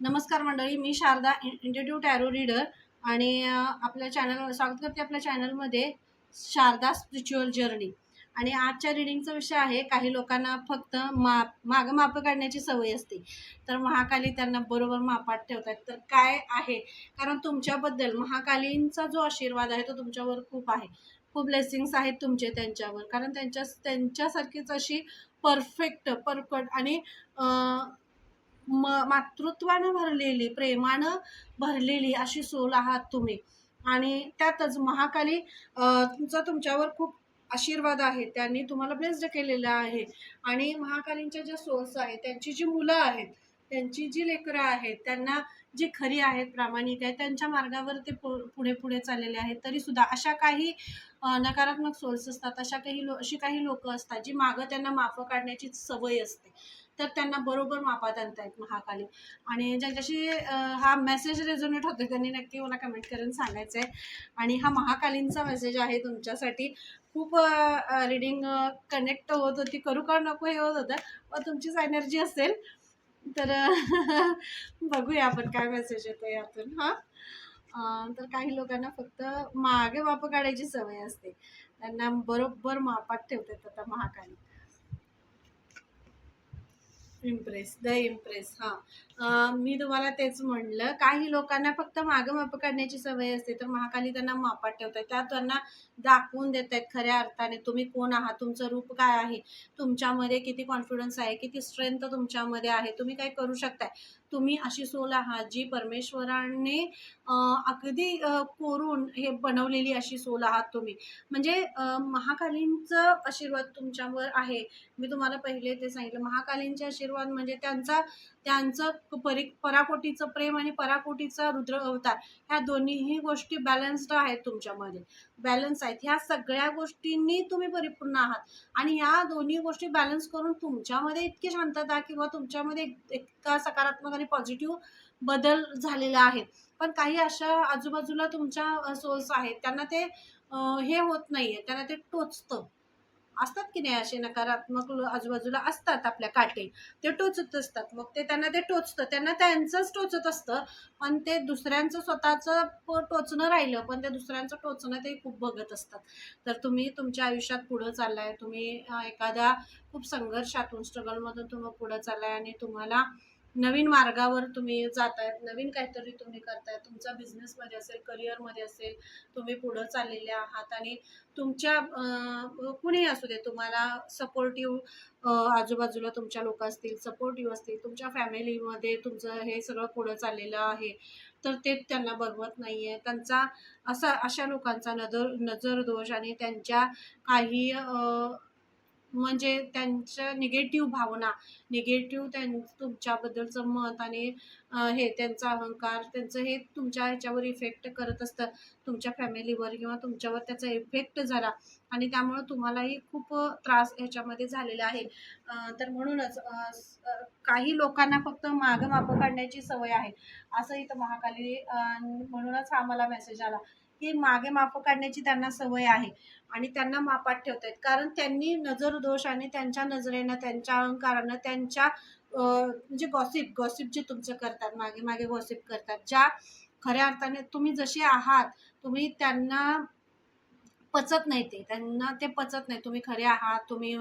नमस्कार मंडळी मी शारदा इंटिट्यूट टॅरो रीडर आणि आपल्या चॅनलवर स्वागत करते आपल्या चॅनलमध्ये शारदा स्पिरिच्युअल जर्नी आणि आजच्या रिडिंगचा विषय आहे काही लोकांना फक्त माप मागं मापं काढण्याची सवय असते. तर महाकाली त्यांना बरोबर मापात ठेवतात तर काय आहे? कारण तुमच्याबद्दल महाकालींचा जो आशीर्वाद आहे तो तुमच्यावर खूप आहे. खूप ब्लेसिंग्स आहेत तुमचे त्यांच्यावर. कारण त्यांच्या त्यांच्यासारखीच अशी परफेक्ट परफेक्ट आणि म मातृत्वानं भरलेली प्रेमानं भरलेली अशी सोल आहात तुम्ही. आणि त्यातच महाकाली तुमचा तुमच्यावर खूप आशीर्वाद आहे. त्यांनी तुम्हाला ब्लेस्ड केलेलं आहे. आणि महाकालींच्या ज्या सोल्स आहेत त्यांची जी मुलं आहेत त्यांची जी लेकरं आहेत त्यांना जी खरी आहेत प्रामाणिक आहेत त्यांच्या मार्गावर ते पु पुढे पुढे चाललेले आहेत. तरीसुद्धा अशा काही नकारात्मक सोल्स असतात अशा काही लो अशी काही लोकं असतात जी मागं त्यांना माफं काढण्याची सवय असते. तर त्यांना बरोबर मापात आणतायत महाकाली. आणि ज्यांच्याशी हा मेसेज रेझोनेट होतो त्यांनी नक्की मला कमेंट करून सांगायचं आहे आणि हा महाकालींचा मेसेज आहे तुमच्यासाठी. खूप रिडिंग कनेक्ट होत होती. करू का नको हे होत होतं. पण तुमचीच एनर्जी असेल. तर बघूया आपण काय मेसेज येतो यातून हां. तर काही लोकांना फक्त मागे मापं काढायची सवय असते. त्यांना बरोबर मापात ठेवतात आता महाकाली. इम्प्रेस द इम्प्रेस हां. मी तुम्हाला तेच म्हणलं. काही लोकांना फक्त मागं मापं काढण्याची सवय असते तर महाकाली त्यांना मापात ठेवतात. त्या त्यांना दाखवून देत आहेत खऱ्या अर्थाने तुम्ही कोण आहात तुमचं रूप काय आहे तुमच्यामध्ये किती कॉन्फिडन्स आहे किती स्ट्रेंथ तुमच्यामध्ये आहे तुम्ही काय करू शकताय. तुम्ही अशी सोल आहात जी परमेश्वराने अगदी कोरून हे बनवलेली अशी सोल आहात तुम्ही. म्हणजे महाकालींचं आशीर्वाद तुमच्यावर आहे. मी तुम्हाला पहिले ते सांगितलं. महाकालींचे आशीर्वाद म्हणजे त्यांचा त्यांचं परी पराकोटीचं प्रेम आणि पराकोटीचा रुद्र अवतार. ह्या दोन्हीही गोष्टी बॅलन्स्ड आहेत तुमच्यामध्ये. बॅलन्स आहेत. ह्या सगळ्या गोष्टींनी तुम्ही परिपूर्ण आहात. आणि ह्या दोन्ही गोष्टी बॅलन्स करून तुमच्यामध्ये इतकी शांतता किंवा तुमच्यामध्ये एक- इतका सकारात्मक आणि पॉझिटिव्ह बदल झालेला आहे. पण काही अशा आजूबाजूला तुमच्या सोर्स आहेत त्यांना ते हे होत नाहीये त्यांना ते टोचतं. असतात की नाही असे नकारात्मक लो- आजूबाजूला असतात आपल्या काटे ते टोचत असतात. मग ते त्यांना ते टोचतं त्यांना त्यांचंच टोचत असतं पण ते दुसऱ्यांचं स्वतःचं प- टोचणं राहिलं पण ते दुसऱ्यांचं टोचणं ते खूप बघत असतात. तर तुम्ही तुमच्या आयुष्यात पुढं चाललाय तुम्ही एखाद्या खूप संघर्षातून स्ट्रगलमधून तुम्ही पुढं चाललाय आणि तुम्हाला नवीन मार्गावर तुम्ही जातायत नवीन काहीतरी तुम्ही करताय तुमचा बिझनेसमध्ये असेल करिअरमध्ये असेल तुम्ही पुढं चाललेले आहात आणि तुमच्या कुणी कुणीही असू दे तुम्हाला सपोर्टिव्ह आजूबाजूला तुमच्या लोक असतील सपोर्टिव्ह असतील तुमच्या फॅमिलीमध्ये तुमचं हे सगळं पुढं चाललेलं आहे तर ते त्यांना बघवत नाही आहे त्यांचा असा अशा लोकांचा नजर नजर दोष आणि त्यांच्या काही म्हणजे त्यांच्या निगेटिव्ह भावना निगेटिव्ह त्यां तुमच्याबद्दलचं मत आणि हे त्यांचा अहंकार त्यांचं हे तुमच्या ह्याच्यावर इफेक्ट करत असतं. तुमच्या फॅमिलीवर किंवा तुमच्यावर त्याचा इफेक्ट झाला. आणि त्यामुळं तुम्हालाही खूप त्रास ह्याच्यामध्ये झालेला आहे. तर म्हणूनच काही लोकांना फक्त मागं मापं काढण्याची सवय आहे. असं इथं महाकाली म्हणूनच हा मला मेसेज आला. की मागे मापं काढण्याची त्यांना सवय आहे. आणि त्यांना मापात ठेवत आहेत कारण त्यांनी नजर दोष आणि त्यांच्या नजरेनं त्यांच्या अहंकारानं त्यांच्या म्हणजे गॉसिप गॉसिप जे तुमचं करतात मागे मागे गॉसिप करतात ज्या खऱ्या अर्थाने तुम्ही जसे आहात तुम्ही त्यांना पचत नाही ते. त्यांना ते पचत नाही. तुम्ही खरे आहात तुम्ही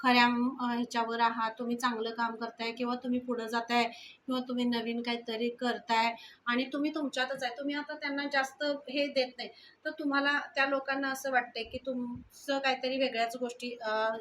खऱ्या ह्याच्यावर आहात तुम्ही चांगलं काम करताय किंवा तुम्ही पुढं जाताय किंवा तुम्ही नवीन काहीतरी करताय आणि तुम्ही तुमच्यातच आहे. तुम्ही आता त्यांना जास्त हे देत नाही. तर तुम्हाला त्या लोकांना असं वाटतंय की तुमचं काहीतरी वेगळ्याच गोष्टी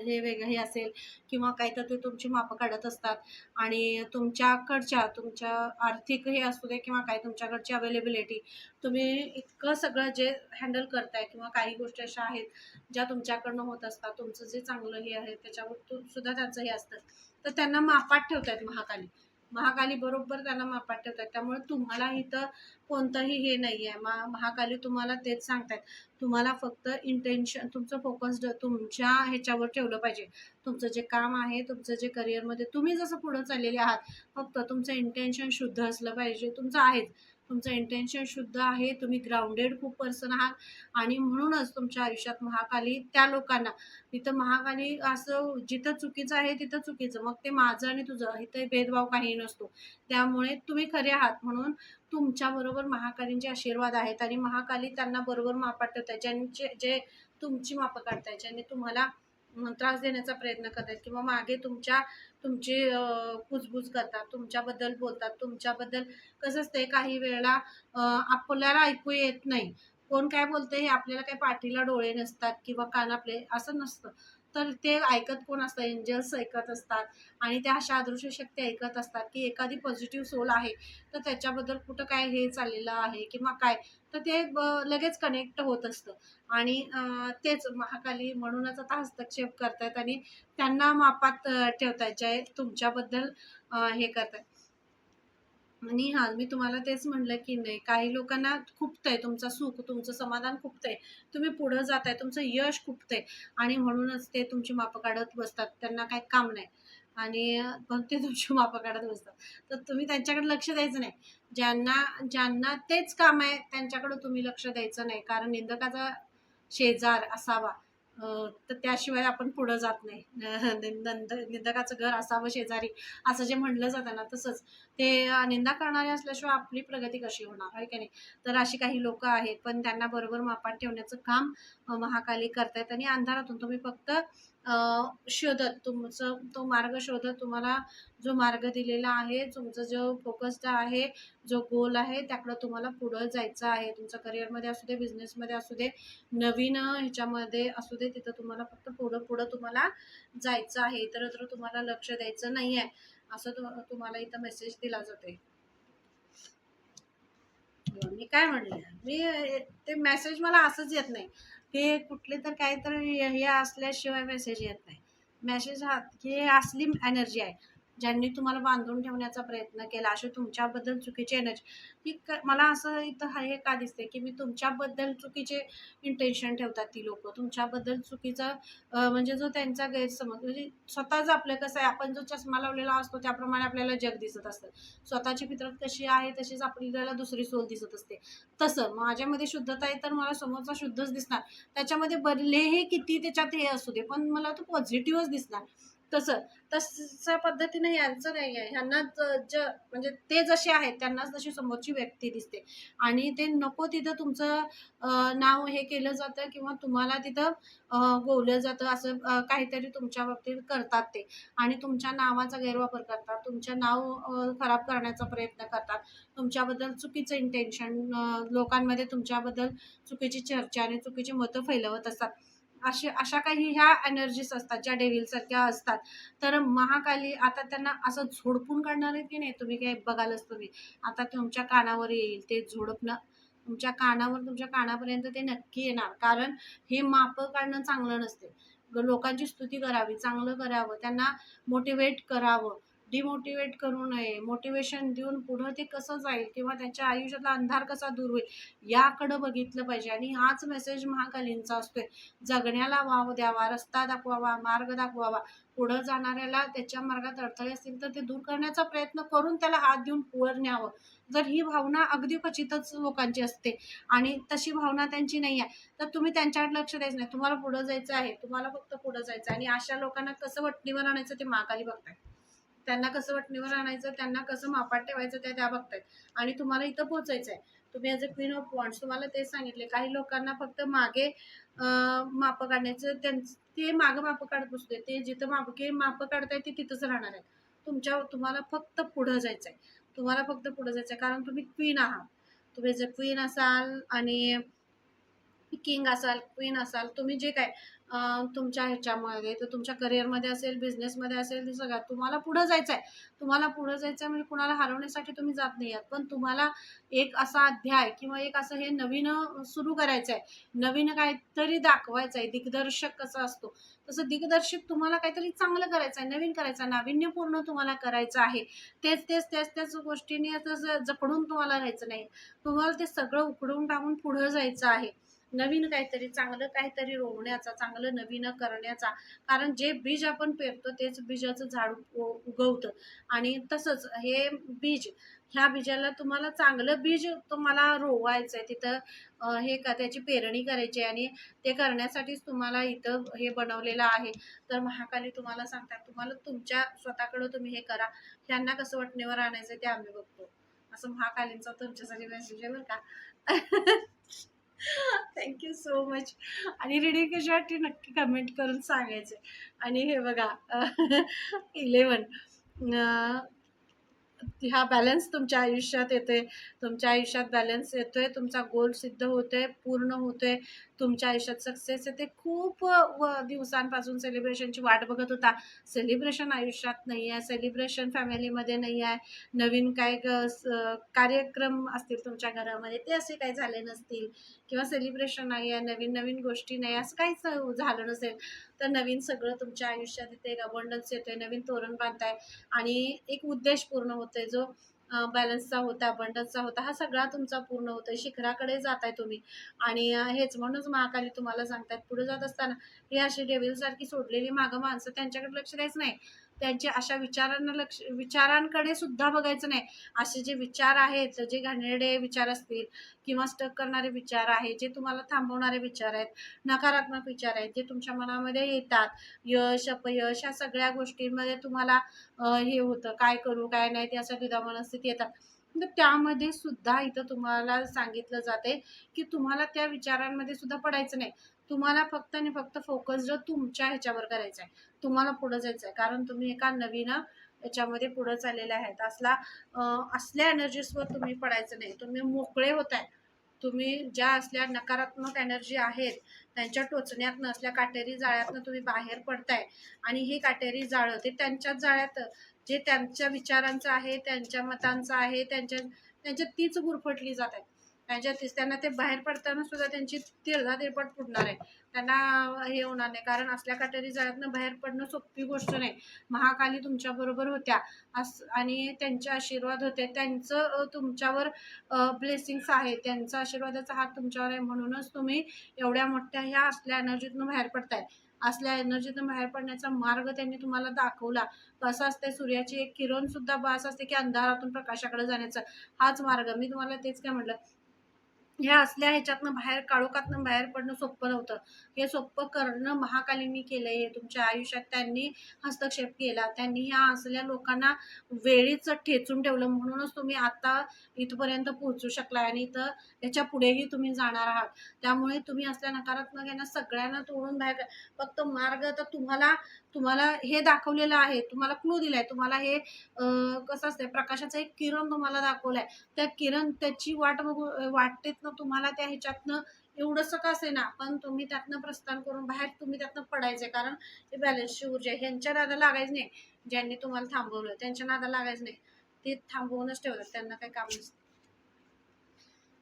हे वेगळं हे असेल किंवा काहीतरी ते तुमची मापं काढत असतात आणि तुमच्याकडच्या तुमच्या आर्थिक हे असू दे किंवा काही तुमच्याकडची अवेलेबिलिटी तुम्ही इतकं सगळं जे हँडल करताय किंवा काही गोष्टी अशा आहेत ज्या तुमच्याकडनं होत असतात तुमचं जे चांगलं हे आहे त्याच्यावर सुद्धा त्यांचं हे असतं. तर त्यांना मापात ठेवतायत महाकाली. महाकाली बरोबर त्यांना मापात ठेवतात त्यामुळे तुम्हाला इथं कोणतंही हे नाही आहे मा महाकाली तुम्हाला तेच सांगतायत. तुम्हाला फक्त इंटेन्शन तुमचं फोकस्ड तुमच्या ह्याच्यावर ठेवलं पाहिजे. तुमचं जे काम आहे तुमचं जे करिअरमध्ये तुम्ही जसं पुढं चाललेले आहात फक्त तुमचं इंटेन्शन शुद्ध असलं पाहिजे. तुमचं आहेच. तुमचं इंटेन्शन शुद्ध आहे तुम्ही ग्राउंडेड खूप पर्सन आहात. आणि म्हणूनच तुमच्या आयुष्यात महाकाली त्या लोकांना. तिथं महाकाली असं जिथं चुकीचं आहे तिथं चुकीचं. मग ते माझं आणि तुझं. इथे भेदभाव काही नसतो. त्यामुळे तुम्ही खरे आहात म्हणून तुमच्याबरोबर महाकालींचे आशीर्वाद आहेत. आणि महाकाली त्यांना बरोबर मापात ठेवतात ज्यांचे जे तुमची मापं काढतायत. ज्यांनी तुम्हाला त्रास देण्याचा प्रयत्न करतात किंवा मागे तुमच्या तुमची कुजबूज करतात तुमच्याबद्दल बोलतात तुमच्याबद्दल कसं असतंय काही वेळेला आपल्याला ऐकू येत नाही. कोण काय बोलते हे आपल्याला काही पाठीला डोळे नसतात किंवा कान आपले असं नसतं. तर ते ऐकत कोण असतं? एंजल्स ऐकत असतात. आणि त्या अशा अदृश्य शक्ती ऐकत असतात की एखादी पॉझिटिव्ह सोल आहे तर त्याच्याबद्दल कुठं काय हे चाललेलं आहे किंवा काय? तर ते ब- लगेच कनेक्ट होत असतं. आणि तेच महाकाली म्हणूनच आता हस्तक्षेप करतायत आणि त्यांना मापात अं, ठेवतायत जे तुमच्याबद्दल हे करतायत. आणि मी तुम्हाला तेच म्हणलं की नाही काही लोकांना खुपतंय तुमचं सुख तुमचं समाधान खुपतंय तुम्ही पुढं जाताय तुमचं यश खुपतंय आणि म्हणूनच ते तुमची मापं काढत बसतात त्यांना काही काम नाही आणि पण ते तुमची मापं काढत बसतात. तर तुम्ही त्यांच्याकडे लक्ष द्यायचं नाही. ज्यांना ज्यांना तेच काम आहे त्यांच्याकडं तुम्ही लक्ष द्यायचं नाही. कारण निंदकाचा शेजार असावा. तर त्याशिवाय आपण पुढं जात नाही. निंद निंदकाचं घर असावं शेजारी. असं जे म्हणलं जातं ना तसंच. ते निंदा करणारे असल्याशिवाय आपली प्रगती कशी होणार? आहे की नाही? तर अशी काही लोक आहेत पण त्यांना बरोबर मापात ठेवण्याचं काम महाकाली करतायत. आणि अंधारातून तुम्ही फक्त शोधत तुमचं तो मार्ग शोधत तुम्हाला जो मार्ग दिलेला आहे तुमचा जो फोकस्ड आहे जो गोल आहे त्याकडं तुम्हाला पुढं जायचं आहे. तुमचं करिअरमध्ये असू दे बिझनेसमध्ये असू दे नवीन ह्याच्यामध्ये असू दे तिथं तुम्हाला फक्त पुढं पुढं तुम्हाला जायचं आहे. इतरत्र तुम्हाला लक्ष द्यायचं नाही आहे असं तु- तुम्हाला इथं मेसेज दिला जाते मी काय म्हणले? मी ते मेसेज मला असंच येत नाही. ते कुठले तर काहीतरी हे असल्याशिवाय मेसेज येत नाही. मेसेज हा हे असली एनर्जी आहे. ज्यांनी तुम्हाला बांधून ठेवण्याचा प्रयत्न केला असे तुमच्याबद्दल चुकीचे एनर्जी ही क मला असं इथं हे का दिसते की मी तुमच्याबद्दल चुकीचे इंटेन्शन ठेवतात ती लोक. तुमच्याबद्दल चुकीचं म्हणजे जो त्यांचा गैरसमज म्हणजे स्वतःच आपलं कसं आहे आपण जो चष्मा लावलेला असतो त्याप्रमाणे आपल्याला जग दिसत असतं. स्वतःची फितरत कशी आहे तशीच आपल्याला दुसरी सोल दिसत असते. तसं माझ्यामध्ये शुद्धता आहे तर मला समोरचा शुद्धच दिसणार. त्याच्यामध्ये भरलेही किती त्याच्यात हे असू दे पण मला तो पॉझिटिव्हच दिसणार. तसं. तसं पद्धतीने यांचं नाही आहे. ह्यांना ज- म्हणजे ते जसे आहेत त्यांनाच तशी समोरची व्यक्ती दिसते. आणि ते नको तिथं तुमचं नाव हे केलं जातं किंवा तुम्हाला तिथं बोललं गोवलं जातं असं काहीतरी तुमच्या बाबतीत करतात ते. आणि तुमच्या नावाचा गैरवापर करतात. तुमचं नाव खराब करण्याचा प्रयत्न करतात. तुमच्याबद्दल चुकीचं इंटेन्शन लोकांमध्ये तुमच्याबद्दल चुकीची चर्चा आणि चुकीची मतं फैलवत असतात. असे अशा काही ह्या एनर्जीज असतात ज्या डेव्हिलसारख्या असतात. तर महाकाली आता त्यांना असं झोडपून काढणार आहे की नाही? तुम्ही काय बघालच तुम्ही. आता तुमच्या कानावर येईल ते झोडपणं तुमच्या कानावर तुमच्या कानापर्यंत ते नक्की येणार. कारण हे मापं काढणं चांगलं नसते. ग- लोकांची स्तुती करावी चांगलं करावं त्यांना मोटिवेट करावं. डिमोटिवेट करू नये. मोटिवेशन देऊन पुढं ते कसं जाईल किंवा त्यांच्या आयुष्यातला अंधार कसा दूर होईल याकडं बघितलं पाहिजे. आणि हाच मेसेज महाकालींचा असतोय. जगण्याला वाव द्यावा रस्ता दाखवावा मार्ग दाखवावा. पुढं जाणाऱ्याला त्याच्या मार्गात अडथळे असतील तर ते दूर करण्याचा प्रयत्न करून त्याला हात देऊन वर न्यावं. जर ही भावना अगदी क्वचितच लोकांची असते आणि तशी भावना त्यांची नाही आहे तर तुम्ही त्यांच्याकडे लक्ष द्यायचं नाही. तुम्हाला पुढं जायचं आहे तुम्हाला फक्त पुढं जायचं आहे. आणि अशा लोकांना कसं वटणीवर आणायचं ते महाकाली बघताय त्यांना कसं वटणीवर आणायचं त्यांना कसं मापात ठेवायचं ते त्या बघतायत. आणि तुम्हाला इथं पोहोचायचं आहे तुम्ही as a queen of points तुम्हाला ते सांगितले. काही लोकांना फक्त मागे मापं काढण्याचं त्यांचं ते मागं मापं काढत बसते ते जिथं मापके मापं काढताय ते तिथंच राहणार आहे तुमच्या तुम्हाला फक्त पुढं जायचं आहे तुम्हाला फक्त पुढं जायचं आहे कारण तुम्ही क्वीन आहात. तुम्ही जर क्वीन असाल आणि किंग असाल क्वीन असाल तुम्ही जे काय तुमच्या ह्याच्यामध्ये तर तुमच्या करिअरमध्ये असेल बिझनेसमध्ये असेल ते सगळ्यात तुम्हाला पुढं जायचं आहे तुम्हाला पुढं जायचं आहे म्हणजे कुणाला हरवण्यासाठी तुम्ही जात नाही आहात. पण तुम्हाला एक असा अध्याय किंवा एक असं हे नवीन सुरू करायचं आहे नवीन काहीतरी दाखवायचं आहे दिग्दर्शक कसा असतो? तसं दिग्दर्शक तुम्हाला काहीतरी चांगलं करायचं आहे नवीन करायचं आहे नाविन्यपूर्ण तुम्हाला करायचं आहे. तेच तेच त्याच त्याच गोष्टींनी आता ज- जपडून तुम्हाला राहायचं नाही. तुम्हाला ते सगळं उकडून टाकून पुढं जायचं आहे. नवीन काहीतरी चांगलं काहीतरी रोवण्याचा चांगलं नवीन करण्याचा. कारण जे बीज आपण पेरतो तेच बीजाचं झाड उगवतं. आणि तसंच हे बीज ह्या बीजाला तुम्हाला चांगलं बीज तुम्हाला रोवायचं आहे तिथं हे का त्याची पेरणी करायची आहे आणि ते करण्यासाठीच तुम्हाला इथं हे बनवलेलं आहे. तर महाकाली तुम्हाला सांगतात तुम्हाला तुमच्या स्वतःकडं तुम्ही हे करा. ह्यांना कसं वटणीवर आणायचं ते आम्ही बघतो. असं महाकालींचा तुमच्यासाठी मेसेज आहे बरं का. थँक्यू सो मच आणि रिडिंग कशी नक्की कमेंट करून सांगायचे. आणि हे बघा इलेवन हा बॅलन्स तुमच्या आयुष्यात येते तुमच्या आयुष्यात बॅलन्स येतोय. तुमचा गोल सिद्ध होतोय पूर्ण होतोय. तुमच्या आयुष्यात सक्सेस आहे. ते खूप व- दिवसांपासून सेलिब्रेशनची वाट बघत होता. सेलिब्रेशन आयुष्यात नाही आहे सेलिब्रेशन फॅमिलीमध्ये नाही आहे नवीन काय ग- स- कार्यक्रम असतील तुमच्या घरामध्ये ते असे काही झाले नसतील. किंवा सेलिब्रेशन नाही आहे नवीन नवीन गोष्टी नाही असं काहीच झालं नसेल. तर नवीन सगळं तुमच्या आयुष्यात येते एक अबंडन्स येतोय नवीन तोरण बांधताय. आणि एक उद्देश पूर्ण होतोय जो बॅलन्सचा होता अबंडन्सचा होता हा सगळा तुमचा पूर्ण होतो शिखराकडे जाताय तुम्ही. आणि हेच म्हणूनच महाकाली तुम्हाला सांगतात पुढे जात असताना ही अशी डेव्हिलसारखी सोडलेली मागं माणसं त्यांच्याकडे लक्ष द्यायचं नाही. त्यांच्या अशा विचारांना लक्ष विचारांकडे सुद्धा बघायचं नाही. असे जे विचार आहेत जे घाणेरडे विचार असतील किंवा स्टक करणारे विचार आहेत जे तुम्हाला थांबवणारे विचार आहेत नकारात्मक विचार आहेत जे तुमच्या मनामध्ये येतात यश अपयश या सगळ्या गोष्टींमध्ये तुम्हाला हे होतं काय करू काय नाही ते असं दुधा मनस्थिती येतात. तर त्यामध्ये सुद्धा इथं तुम्हाला सांगितलं जाते की तुम्हाला त्या विचारांमध्ये सुद्धा पडायचं नाही. तुम्हाला फक्त आणि फक्त फोकस जो तुमच्या ह्याच्यावर करायचा आहे. तुम्हाला पुढं जायचं आहे. कारण तुम्ही एका नवीन याच्यामध्ये पुढं चाललेले आहेत. असला असल्या एनर्जीसवर तुम्ही पडायचं नाही. तुम्ही मोकळे होत आहे. तुम्ही ज्या असल्या नकारात्मक एनर्जी आहेत त्यांच्या टोचण्यातनं असल्या काटेरी जाळ्यातनं तुम्ही बाहेर पडताय. आणि हे काटेरी जाळं ते त्यांच्याच जाळ्यात जे त्यांच्या विचारांचं आहे त्यांच्या मतांचं आहे त्यांच्या त्यांच्यात तीच गुरफटली जात आहे त्यांच्या त्यांना ते बाहेर पडताना सुद्धा त्यांची तिरधा तिरपट फुटणार आहे. त्यांना हे होणार नाही. कारण असल्या काटेरी जाळ्यातनं बाहेर पडणं सोपी गोष्ट नाही. महाकाली तुमच्याबरोबर होत्या. अस आणि त्यांचे आशीर्वाद होते. त्यांचं तुमच्यावर ब्लेसिंग्स आहे. त्यांचा आशीर्वादाचा हात तुमच्यावर आहे. म्हणूनच तुम्ही एवढ्या मोठ्या ह्या असल्या एनर्जीतून बाहेर पडताय. असल्या एनर्जीतून बाहेर पडण्याचा मार्ग त्यांनी तुम्हाला दाखवला. कसं असते सूर्याची एक किरण सुद्धा बास असते की अंधारातून प्रकाशाकडे जाण्याचा. हाच मार्ग. मी तुम्हाला तेच काय म्हटलं? ह्या असल्या ह्याच्यातनं बाहेर काळोखातनं बाहेर पडणं सोपं नव्हतं. हे सोपं करणं महाकालींनी केलं हे तुमच्या आयुष्यात त्यांनी हस्तक्षेप केला. त्यांनी ह्या असल्या लोकांना वेळीच ठेचून ठेवलं. म्हणूनच तुम्ही आता इथपर्यंत पोहोचू शकला आणि इथं याच्या पुढेही तुम्ही जाणार आहात. त्यामुळे तुम्ही असल्या नकारात्मक यांना सगळ्यांना तोडून बाहेर फक्त मार्ग तर तुम्हाला तुम्हाला हे दाखवलेलं आहे तुम्हाला क्लू दिलाय तुम्हाला हे कसं असतंय प्रकाशाचा एक किरण तुम्हाला दाखवलाय. त्या किरण त्याची वाट बघू वाटतेतनं तुम्हाला त्या ह्याच्यातनं एवढंसं का असे ना पण तुम्ही त्यातनं प्रस्थान करून बाहेर तुम्ही त्यातनं पडायचे कारण ते बॅलन्सची ऊर्जा ह्यांच्या नादा लागायचं नाही ज्यांनी तुम्हाला थांबवलं त्यांच्या नादा लागायचं नाही. ते थांबवूनच ठेवतात त्यांना काही काम नसतं.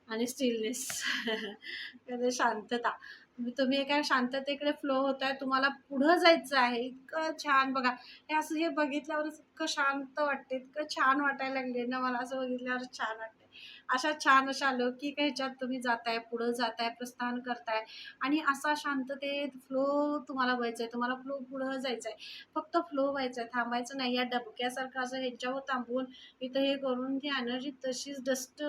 आणि स्टिलनेस शांतता. म्हणजे तुम्ही एका शांततेकडे फ्लो होत आहे तुम्हाला पुढं जायचं आहे. इतकं छान बघा. हे असं हे बघितल्यावर इतकं शांत वाटते इतकं छान वाटायला लागले ना मला असं बघितल्यावर छान वाटते अशा छान अशा अलौकिक ह्याच्यात तुम्ही जाताय पुढं जाताय प्रस्थान करताय. आणि असा शांततेत फ्लो तुम्हाला व्हायचा आहे तुम्हाला फ्लो पुढं जायचं आहे फक्त फ्लो व्हायचं आहे थांबायचं नाही. या डबक्यासारखं असं ह्याच्यावर थांबून इथं हे करून ती एनर्जी तशीच डस्ट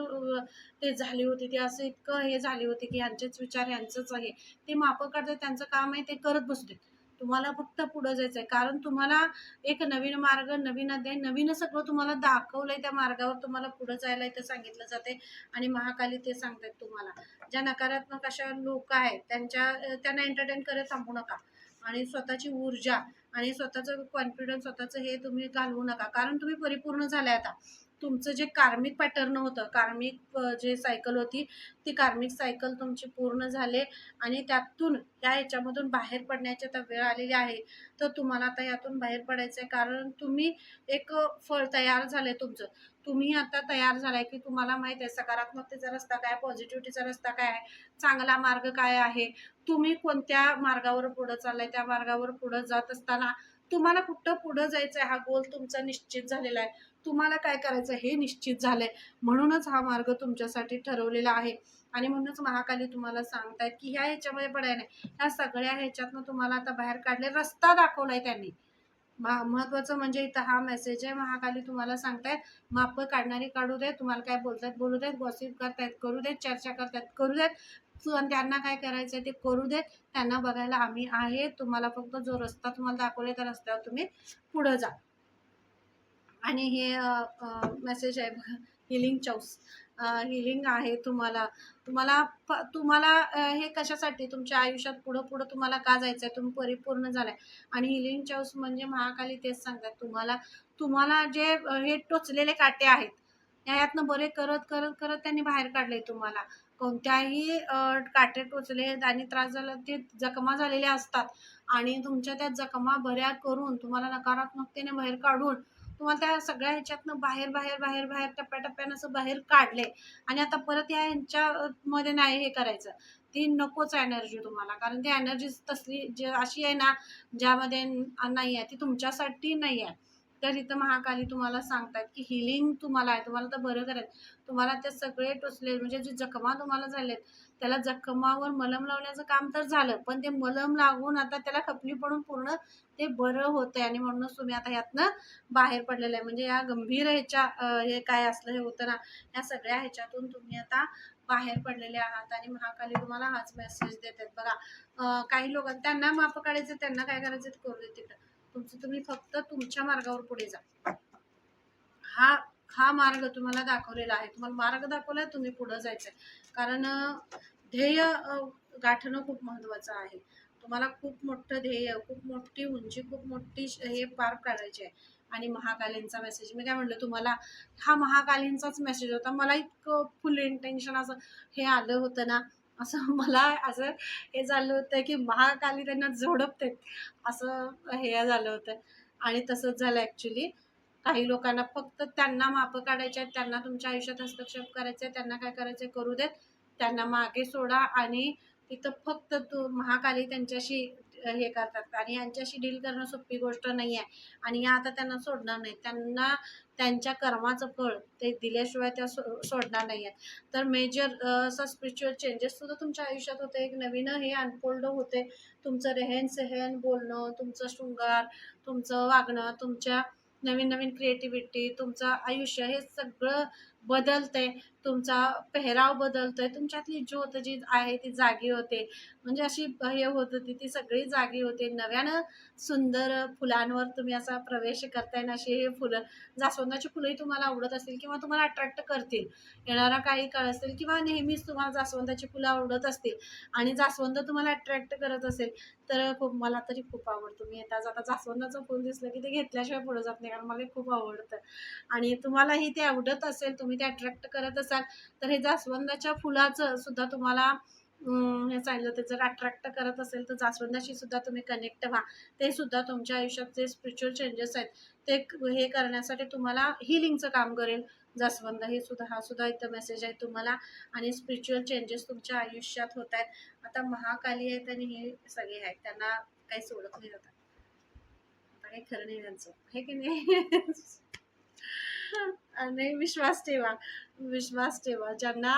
ते झाली होती. ती असं इतकं हे झाली होती की यांचेच विचार यांचंच आहे. ते मापं काढतात. त्यांचं काम आहे ते करत बसू देत. तुम्हाला फक्त पुढं जायचं आहे कारण तुम्हाला एक नवीन मार्ग नवीन अध्याय नवीन सगळं तुम्हाला दाखवलंय त्या मार्गावर तुम्हाला पुढं जायला इथं सांगितलं जाते आणि महाकाली ते सांगतात तुम्हाला. ज्या नकारात्मक अशा लोक आहेत त्यांच्या त्यांना एंटरटेन करत थांबू नका. आणि स्वतःची ऊर्जा आणि स्वतःचं कॉन्फिडन्स स्वतःचं हे तुम्ही घालवू नका. कारण तुम्ही परिपूर्ण झाले आता. तुमचं जे कार्मिक पॅटर्न होतं कार्मिक जे सायकल होती ती कार्मिक सायकल तुमची पूर्ण झाले आणि त्यातून या ह्याच्यामधून बाहेर पडण्याची आता वेळ आलेली आहे. तर तुम्हाला आता यातून बाहेर पडायचं आहे कारण तुम्ही एक फळ तयार झालंय तुमचं. तुम्ही आता तयार झालाय की तुम्हाला माहीत आहे सकारात्मकतेचा रस्ता काय पॉझिटिव्हिटीचा रस्ता काय आहे चांगला मार्ग काय आहे. तुम्ही कोणत्या मार्गावर पुढं चाललाय त्या मार्गावर पुढं जात असताना तुम्हाला कुठं पुढं जायचं आहे हा गोल तुमचा निश्चित झालेला आहे. तुम्हाला काय करायचं हे निश्चित झालंय. म्हणूनच हा मार्ग तुमच्यासाठी ठरवलेला आहे. आणि म्हणूनच महाकाली तुम्हाला सांगतायत की ह्या ह्याच्यामध्ये पडाय नाही. ह्या सगळ्या ह्याच्यातनं तुम्हाला आता बाहेर काढले रस्ता दाखवलाय त्यांनी. महत्वाचं म्हणजे इथं हा मेसेज आहे. महाकाली तुम्हाला सांगतायत माप काढणारी काढू देत तुम्हाला काय बोलतात बोलू देत गॉसिप करतायत करू देत चर्चा करतायत करू देत. त्यांना काय करायचं ते करू देत. त्यांना बघायला आम्ही आहे. तुम्हाला फक्त जो रस्ता तुम्हाला दाखवले त्या रस्त्यावर तुम्ही पुढं जा. आणि हे मेसेज आहे हिलिंग चौस हिलिंग आहे तुम्हाला. तुम्हाला प- तुम्हाला हे कशासाठी? तुमच्या आयुष्यात पुढं पुढं तुम्हाला का जायचं आहे तुम्ही परिपूर्ण झालाय. आणि हिलिंग चौस म्हणजे महाकाली तेच सांगतात तुम्हाला. तुम्हाला जे हे टोचलेले काटे आहेत यातनं बरे करत करत करत त्यांनी बाहेर काढले तुम्हाला. कोणत्याही काटे टोचले आणि त्रास झाला ते जखमा झालेल्या असतात. आणि तुमच्या त्या जखमा बऱ्या करून तुम्हाला नकारात्मकतेने बाहेर काढून तुम्हाला त्या सगळ्या ह्याच्यातनं बाहेर बाहेर बाहेर बाहेर टप्प्याटप्प्यानं असं बाहेर काढले आणि आता परत या ह्यांच्यामध्ये नाही हे करायचं. ती नकोच एनर्जी तुम्हाला. कारण ती एनर्जी तसली जे अशी आहे ना ज्यामध्ये नाही आहे ती तुमच्यासाठी नाही आहे. तर इथं महाकाली तुम्हाला सांगतात की हिलिंग तुम्हाला आहे. तुम्हाला तर बरं करायचं. तुम्हाला ते सगळे टोचले म्हणजे जे जखमा तुम्हाला झालेत त्याला जखमावर मलम लावण्याचं काम तर झालं पण ते मलम लागून आता त्याला खपली पडून पूर्ण ते बरं होतंय. आणि म्हणूनच तुम्ही आता यातनं बाहेर पडलेलं आहे. म्हणजे या गंभीर ह्याच्या हे काय असलं हे होतं ना या सगळ्या ह्याच्यातून तुम्ही आता बाहेर पडलेले आहात. आणि महाकाली तुम्हाला हाच मेसेज देतात. बघा काही लोक त्यांना माप काढायचं त्यांना काय करायचं? करू देते तिकडं. तुमचं तुम्ही फक्त तुमच्या मार्गावर पुढे जा. हा हा मार्ग तुम्हाला दाखवलेला आहे. तुम्हाला मार्ग दाखवलाय तुम्ही पुढे जायचंय. कारण ध्येय गाठणं खूप महत्वाचं आहे. तुम्हाला खूप मोठं ध्येय खूप मोठी उंची खूप मोठी श- हे पार काढायची आहे. आणि महाकालींचा मेसेज मी काय म्हणलं तुम्हाला हा महाकालींचाच मेसेज होता. मला इतकं फुल इंटेन्शन असं हे आलं होतं ना असं मला असं हे झालं होतं की महाकाली त्यांना झोडपते असं हे झालं होतं. आणि तसंच झालं ॲक्च्युली काही लोकांना फक्त त्यांना मापं काढायचे आहेत त्यांना तुमच्या आयुष्यात हस्तक्षेप करायचे त्यांना काय करायचं आहे करू देत त्यांना मागे सोडा आणि तिथं फक्त तू महाकाली त्यांच्याशी हे करतात. आणि यांच्याशी डील करणं सोपी गोष्ट नाही आहे आणि या आता त्यांना सोडणार नाही त्यांना त्यांच्या कर्माचं फळ ते दिल्याशिवाय त्या सो सोडणार नाही आहेत तर मेजर असं स्पिरिच्युअल चेंजेस सुद्धा तुमच्या आयुष्यात होते. एक नवीन हे अनफोल्ड होते. तुमचं रेहन सेहन बोलणं तुमचं शृंगार तुमचं वागणं तुमच्या नवीन नवीन क्रिएटिव्हिटी तुमचं आयुष्य हे सगळं बदलते तुमचा पेहराव बदलतोय तुमच्यातली ज्योत जी आहे ती जागी होते. म्हणजे अशी हे होत होती ती सगळी जागी होते. नव्यानं सुंदर फुलांवर तुम्ही असा प्रवेश करताय ना अशी हे फुलं जास्वंदाची फुलंही तुम्हाला आवडत असतील किंवा तुम्हाला अट्रॅक्ट करतील. येणारा काही काळ असेल किंवा नेहमीच तुम्हाला जास्वंदाची फुलं आवडत असतील आणि जास्वंद तुम्हाला अट्रॅक्ट करत असेल तर खूप मला तरी खूप आवडतो. मी येता जाता जास्वंदाचं फुल दिसलं की ते घेतल्याशिवाय पुढे जात नाही कारण मला खूप आवडतं. आणि तुम्हालाही ते आवडत असेल तुम्ही ते अट्रॅक्ट करत असाल तर हे जास्वंदाच्या फुलाचं सुद्धा तुम्हाला हे सांगितलं ते जर अट्रॅक्ट करत असेल तर जास्वंदाशी सुद्धा तुम्ही कनेक्ट व्हा. ते सुद्धा तुमच्या आयुष्यात जे स्पिरिच्युअल चेंजेस आहेत ते हे करण्यासाठी तुम्हाला हिलिंगचं काम करेल. जास्वंद हे सुद्धा हा सुद्धा इथं मेसेज आहे तुम्हाला. आणि स्पिरिच्युअल चेंजेस तुमच्या आयुष्यात होत आहेत. आता महाकाली आहेत आणि हे सगळे आहेत. त्यांना काही सोडत नाही जातात आता काही खरं नाही त्यांचं. हे की नाही? आणि विश्वास ठेवा. विश्वास ठेवा. ज्यांना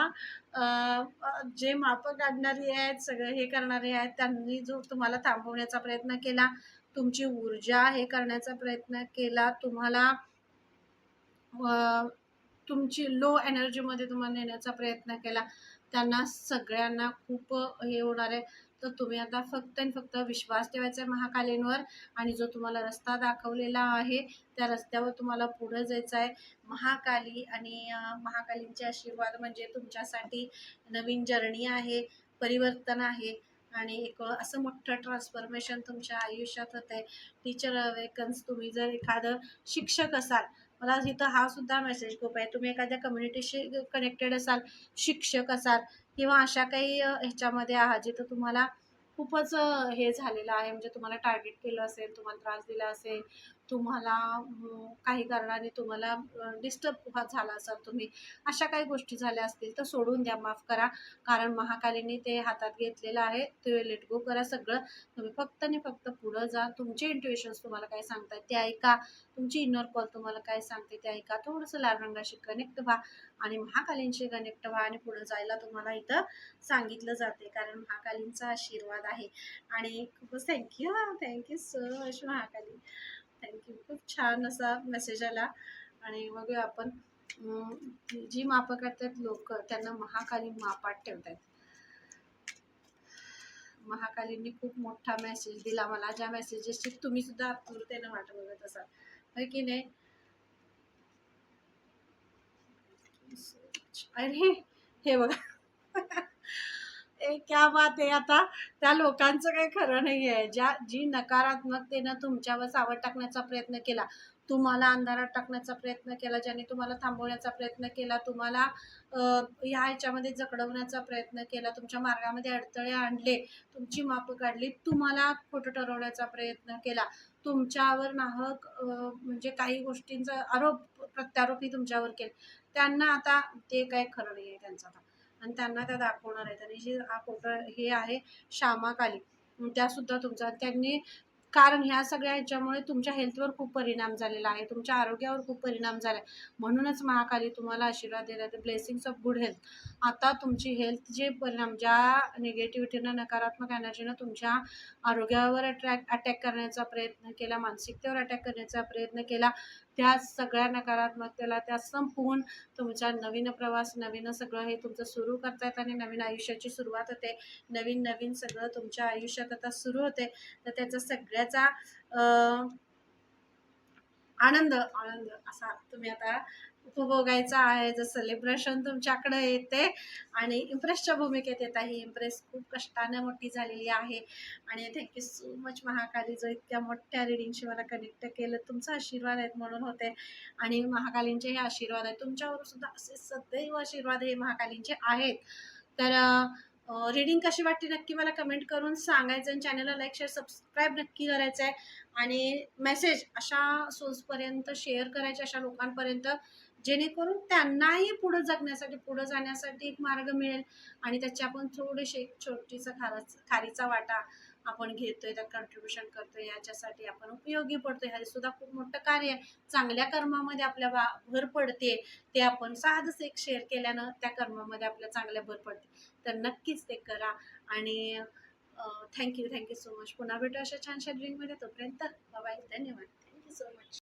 जे मापं काढणारी आहेत सगळं हे करणारे आहेत त्यांनी जो तुम्हाला थांबवण्याचा प्रयत्न केला तुमची ऊर्जा हे करण्याचा प्रयत्न केला तुम्हाला तुमची लो एनर्जीमध्ये तुम्हाला नेण्याचा प्रयत्न केला त्यांना सगळ्यांना खूप हे होणार आहे. तर तुम्ही आता फक्त आणि फक्त विश्वास ठेवायचा आहे महाकालींवर आणि जो तुम्हाला रस्ता दाखवलेला आहे त्या रस्त्यावर तुम्हाला पुढं जायचं आहे. महाकाली आणि महाकालींचे आशीर्वाद म्हणजे तुमच्यासाठी नवीन जर्नी आहे परिवर्तन आहे आणि एक असं मोठं ट्रान्सफॉर्मेशन तुमच्या आयुष्यात होते टीचर वेकन्स तुम्ही जर एखादं शिक्षक असाल मला इथं हा सुद्धा मेसेज खूप आहे. तुम्ही एखाद्या कम्युनिटीशी कनेक्टेड असाल शिक्षक असाल किंवा अशा काही ह्याच्यामध्ये आहात जिथं तुम्हाला खूपच हे झालेलं आहे म्हणजे तुम्हाला टार्गेट केलं असेल तुम्हाला त्रास दिला असेल तुम्हाला काही कारणाने तुम्हाला डिस्टर्ब झाला असाल तुम्ही अशा काही गोष्टी झाल्या असतील तर सोडून द्या माफ करा. कारण महाकालीने ते हातात घेतलेलं आहे ते लेट गो करा सगळं. तुम्ही फक्त आणि फक्त पुढं जा. तुमचे इंट्युएशन्स तुम्हाला काय सांगतात ते ऐका. तुमची इनर कॉल तुम्हाला काय सांगते ते ऐका. थोडंसं लाल रंगाशी कनेक्ट व्हा आणि महाकालींशी कनेक्ट व्हा आणि पुढे जायला तुम्हाला इथं सांगितलं जाते. कारण महाकालींचा आशीर्वाद आहे. आणि खूपच thank you thank you so much Mahakali. Thank you खूप छान असा मेसेज आला. आणि बघूया आपण जी मापं करतात लोक त्यांना महाकाली मापात ठेवतात महाकालींनी खूप मोठा मेसेज दिला मला. ज्या मेसेजेसची तुम्ही सुद्धा आतुरतेनं वाट बघत असाल. हो की नाही? अरे हे बघा. ए क्या बात आहे. आता त्या लोकांचं काही खरं नाही आहे ज्या जी नकारात्मकतेनं तुमच्यावर सावट टाकण्याचा प्रयत्न केला तुम्हाला अंधारात टाकण्याचा प्रयत्न केला ज्याने तुम्हाला थांबवण्याचा प्रयत्न केला तुम्हाला ह्या ह्याच्यामध्ये जकडवण्याचा प्रयत्न केला तुमच्या मार्गामध्ये अडथळे आणले तुमची मापं काढली तुम्हाला खोटं ठरवण्याचा प्रयत्न केला तुमच्यावर नाहक म्हणजे काही गोष्टींचा आरोप प्रत्यारोपी तुमच्यावर केले. त्यांना आता ते काही खरं नाही आहे त्यांचा आता. आणि त्यांना त्या दाखवणार आहेत. आणि जे हा फोटो हे आहे श्यामाकाली त्यासुद्धा तुमचा त्यांनी कारण ह्या सगळ्या ह्याच्यामुळे तुमच्या हेल्थवर खूप परिणाम झालेला आहे. तुमच्या आरोग्यावर खूप परिणाम झाला आहे म्हणूनच महाकाली तुम्हाला आशीर्वाद देतात ब्लेसिंग्स ऑफ गुड हेल्थ आता तुमची हेल्थ जे परिणाम ज्या निगेटिव्हिटीनं नकारात्मक एनर्जीनं तुमच्या आरोग्यावर अट्रॅक अटॅक करण्याचा प्रयत्न केला मानसिकतेवर अटॅक करण्याचा प्रयत्न केला त्या सगळ्या नकारात्मकतेला त्या संपवून तुमचा नवीन प्रवास नवीन सगळं हे तुमचं सुरू करतायत आणि नवीन आयुष्याची सुरुवात होते. नवीन नवीन सगळं तुमच्या आयुष्यात आता सुरू होते. तर त्याचा सगळ्याचा आनंद आनंद असा तुम्ही आता उपभोगायचा आहे जर सेलिब्रेशन तुमच्याकडे येते आणि इम्प्रेसच्या भूमिकेत येत आहे. इम्प्रेस खूप कष्टाने मोठी झालेली आहे आणि थँक्यू सो मच महाकाली जो इतक्या मोठ्या रिडिंगशी मला कनेक्ट केलं. तुमचा आशीर्वाद आहेत म्हणून होते आणि महाकालींचे हे आशीर्वाद आहेत. तुमच्यावर सुद्धा असे सदैव आशीर्वाद हे महाकालींचे आहेत. तर रीडिंग कशी वाटते नक्की मला कमेंट करून सांगायचं आणि चॅनलला लाईक शेअर सबस्क्राईब नक्की करायचं आहे आणि मेसेज अशा सोर्सपर्यंत शेअर करायचे अशा लोकांपर्यंत जेणेकरून त्यांनाही पुढं जगण्यासाठी पुढं जाण्यासाठी एक मार्ग मिळेल आणि त्याची आपण थोडेसे एक छोटीसा खारा खारीचा वाटा आपण घेतोय त्यात कंट्रीब्युशन करतोय याच्यासाठी आपण उपयोगी पडतोय. हे सुद्धा खूप मोठं कार्य आहे. चांगल्या कर्मामध्ये आपल्या बा भर पडते ते आपण साधंच एक शेअर केल्यानं त्या कर्मामध्ये आपल्या चांगल्या भर पडते. तर नक्कीच ते करा आणि थँक्यू थँक्यू सो मच पुन्हा भेटू अशा छानशा ड्रिंकमध्ये तोपर्यंत बाय धन्यवाद. Thank you so much